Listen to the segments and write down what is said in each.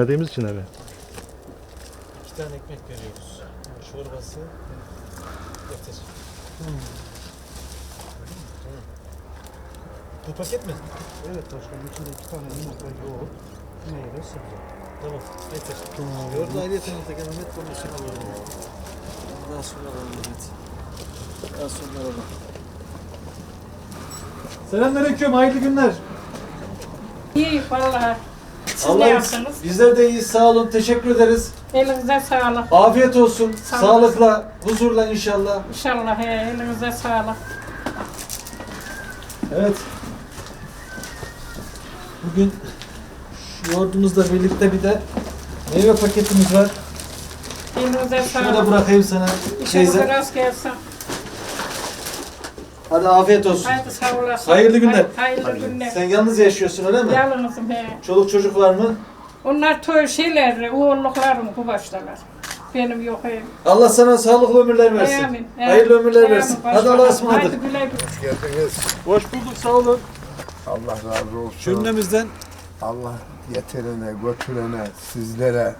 Verdiğimiz için abi. İki tane ekmek veriyoruz. Çorbası yeter. Bu paket mi? Evet başkanım içinde iki tane yumurta yoğurt, meyve, sebze. Tamam yeter. Yoğurdu ayrıyeten altta gel Mehmet bunun için alalım. Daha sonra alalım Mehmet. Daha sonra alalım. Selamünaleyküm, hayırlı günler. İyi vallahi. Siz Allah ne yaptınız? Bizler de iyiyiz, sağ olun, teşekkür ederiz. Elinize sağlık. Afiyet olsun, Sağ sağlıkla, huzurla inşallah. İnşallah he, elinize sağlık. Evet. Bugün yoğurdumuzla birlikte bir de meyve paketimiz var. Elinize Şunu da sağlık. bırakayım sana İşinize rast gelsin. Hadi afiyet olsun. Haydi sağ olasın. Hayırlı günler. Hay- Hayırlı günler. Sen yalnız yaşıyorsun öyle mi? Yalnızım he. Çoluk çocuk var mı? Onlar toy şeyler, oğulluklarım bu baştalar. Benim yok he. Allah sana sağlıklı ömürler versin. Amin. Hayırlı ömürler Amin. versin. Başkanım. Hadi Allah'a ısmarladık. Güle. geldiniz. Hoş bulduk sağ olun. Allah razı olsun. Cümlemizden Allah getirene, götürene, sizlere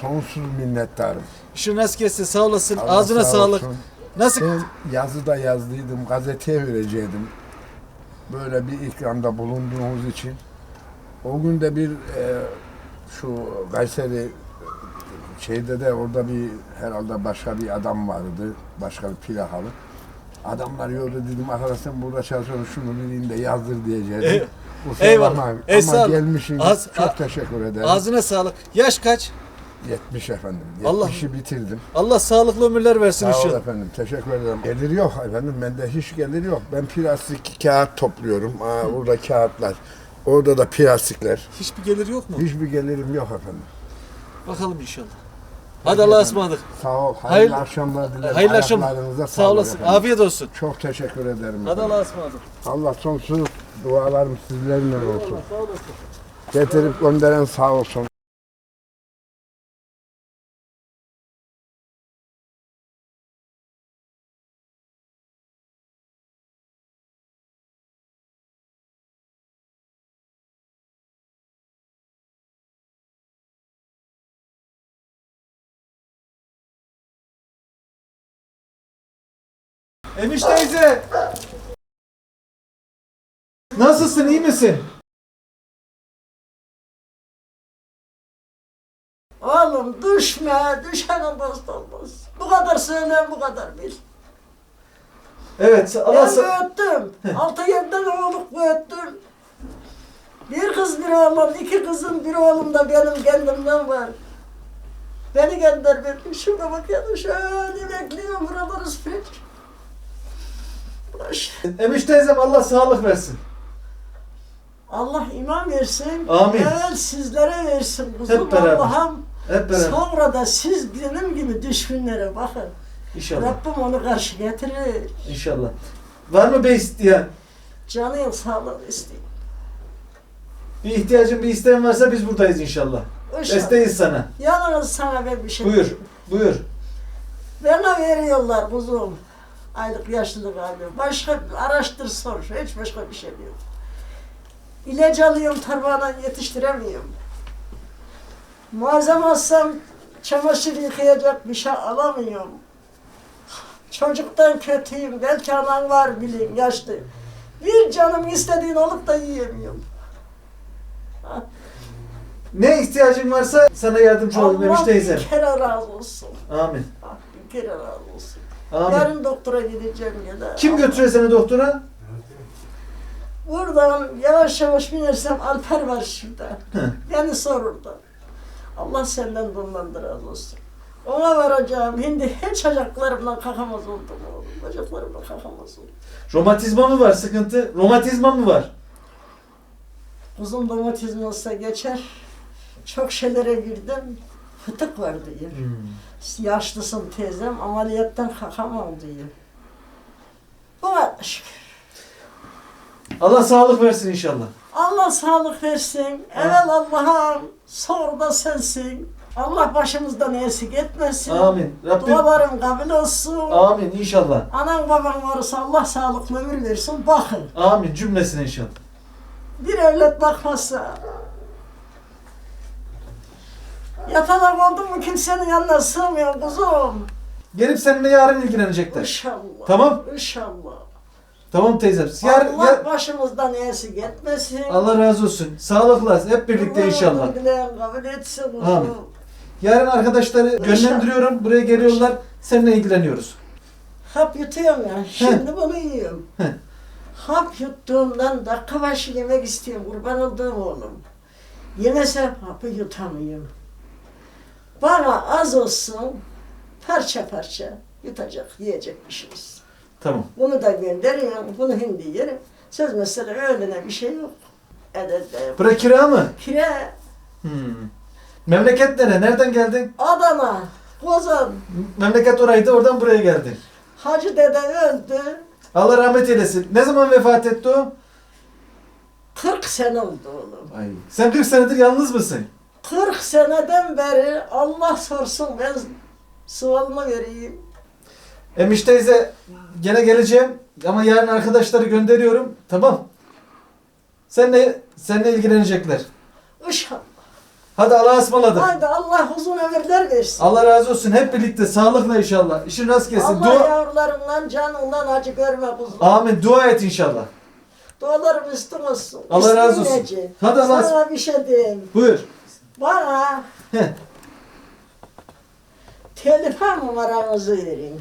sonsuz minnettarım. işin rast gelsin sağ olasın. Allah Ağzına sağ sağlık. Nasıl? Ben yazıda yazdıydım, gazeteye verecektim. Böyle bir ikramda bulunduğunuz için. O gün de bir e, şu Kayseri şeyde de orada bir herhalde başka bir adam vardı. Başka bir plakalı. Adamlar yolda dedim arkadaş sen burada çalışıyorsun şunu bileyim de yazdır diyecektim. Ey- eyvallah. Ama gelmişsiniz. Az- Çok teşekkür ederim. Ağzına sağlık. Yaş kaç? 70 efendim. Allah- 70'i bitirdim. Allah sağlıklı ömürler versin Sağ ol inşallah. efendim. Teşekkür ederim. Gelir yok efendim. Bende hiç gelir yok. Ben plastik kağıt topluyorum. Aa, burada kağıtlar. Orada da plastikler. Hiçbir gelir yok mu? Hiçbir gelirim yok efendim. Bakalım inşallah. Hadi Allah'a ısmarladık. Sağ ol. Hayırlı, Hayırlı- akşamlar dilerim. Hayırlı akşamlar. Sağ sağlık olasın. efendim. Afiyet olsun. Çok teşekkür ederim. Hadi efendim. Allah'a ısmarladık. Allah sonsuz dualarım sizlerle olsun. Sağ olasın. Getirip gönderen sağ olsun. Emiş teyze. Nasılsın iyi misin? Oğlum düşme, düşenin dost olmaz. Bu kadar söyleyeyim, bu kadar bil. Evet Allah Ben sa- büyüttüm. Altı yediden oğluk büyüttüm. Bir kız bir oğlum, iki kızım bir oğlum da benim kendimden var. Beni gönder bir şurada bakıyorum şöyle bekliyorum buraları süpür. Emiş teyzem Allah sağlık versin. Allah iman versin. Amin. Evvel sizlere versin kuzum Hep beraber. Allah'ım. Hep beraber. Sonra da siz benim gibi düşkünlere bakın. İnşallah. Rabbim onu karşı getirir. İnşallah. Var mı bey isteyen? Canın sağlığı isteyeyim. Bir ihtiyacın bir isteğin varsa biz buradayız inşallah. İnşallah. Desteğiz sana. Yalnız sana ben bir şey Buyur. Buyur. Bana veriyorlar kuzum. Aylık yaşlılık alıyor. Başka araştır sor. Hiç başka bir şey yok. İlaç alıyorum tarladan yetiştiremiyorum. Malzeme alsam çamaşır yıkayacak bir şey alamıyorum. Çocuktan kötüyüm. Belki anan var bilin yaşlı. Bir canım istediğin olup da yiyemiyorum. Ne ihtiyacın varsa sana yardımcı olalım Emiş Allah teyzem. bir kere razı olsun. Amin. Ah, bir kere razı olsun. Amin. Yarın doktora gideceğim gene. Kim götürüyor seni doktora? Buradan yavaş yavaş binersem Alper var şurada. Beni sorur da. Allah senden bundan da razı olsun. Ona varacağım. Şimdi hiç ayaklarımla kalkamaz oldum oğlum. Bacaklarımla kalkamaz oldum. Romatizma mı var sıkıntı? Romatizma mı var? Uzun domatizm olsa geçer. Çok şeylere girdim. Fıtık var diye. Yaşlısın teyzem ameliyattan kalkamam diye. Bu kadar şükür. Allah sağlık versin inşallah. Allah sağlık versin. Evvel Allah'ım, sonra da sensin. Allah başımızdan eksik etmesin. Amin. Rabbim Dualarım kabul olsun. Amin inşallah. Anan baban varsa Allah sağlıklı ömür versin. Bakın. Amin cümlesine inşallah. Bir evlat bakmazsa Yatalak oldum mu kimsenin yanına sığmıyorum kuzum. Gelip seninle yarın ilgilenecekler. İnşallah. Tamam. İnşallah. Tamam teyzem. Yarın, Allah yar- başımızdan iyisi gitmesin. Allah razı olsun. Sağlıkla hep birlikte inşallah. Dileğim kabul etsin kuzum. Amin. Yarın arkadaşları yönlendiriyorum. Buraya geliyorlar. Seninle ilgileniyoruz. Hap yutuyorum ya. Şimdi bunu yiyorum. Heh. Hap yuttuğumdan dakika başı yemek istiyorum. Kurban olduğum oğlum. Yemesem hapı yutamıyorum. Bana az olsun parça parça yutacak, yiyecek bir şeyiz. Tamam. Bunu da gönderiyorum. Bunu hindi yerim. Söz mesela öğlene bir şey yok. Edede. Bura kira mı? Kire, Hmm. Memleket nere? Nereden geldin? Adana, Kozan, Memleket oraydı. Oradan buraya geldin. Hacı dede öldü. Allah rahmet eylesin. Ne zaman vefat etti o? 40 sene oldu oğlum. Ay. Sen 40 senedir yalnız mısın? 40 seneden beri Allah sorsun ben sualını vereyim. Emiş teyze gene geleceğim ama yarın arkadaşları gönderiyorum. Tamam. Seninle, seninle ilgilenecekler. İnşallah. Hadi Allah'a ısmarladık. Haydi Allah uzun ömürler versin. Allah razı olsun. Hep birlikte sağlıkla inşallah. İşin rast gelsin. Allah Dua... yavrularından canından acı görme kuzum. Amin. Dua et inşallah. Dualarım üstün olsun. Allah razı olsun. Hadi Allah'a Sana bir şey diyeyim. Buyur. Bana Heh. telefon numaranızı verin.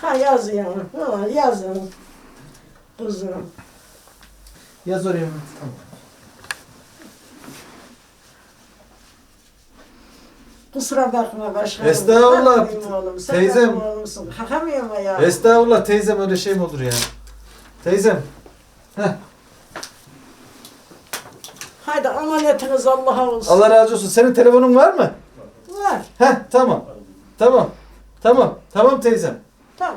Ha yazın. Ha, yazın. Kuzum. Yaz oraya. Kusura bakma başkanım. Estağfurullah. Bakmayayım Oğlum. Sen Teyzem. benim oğlumsun. Ya. Estağfurullah teyzem öyle şey mi olur ya? Teyzem. Heh. Haydi amanetiniz Allah'a olsun. Allah razı olsun. Senin telefonun var mı? Var. Heh tamam. Tamam. Tamam. Tamam teyzem. Tamam.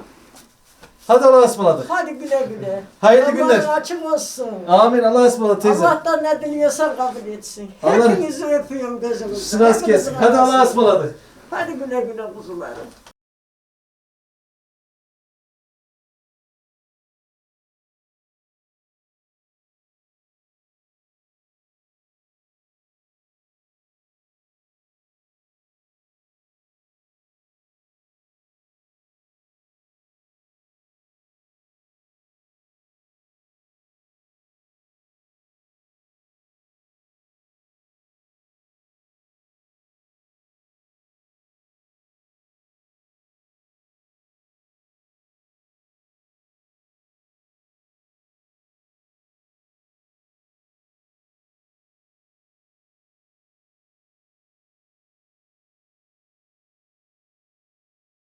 Hadi Allah'a ısmarladık. Hadi güle güle. Hayırlı Allah'ın günler. açık olsun. Amin. Allah'a ısmarladık teyzem. Allah'tan ne diliyorsan kabul etsin. Allah- Hepinizi öpüyorum gözümüzden. Sıras. Hepinizin Hadi Allah'a arasında. ısmarladık. Hadi güle güle kuzularım.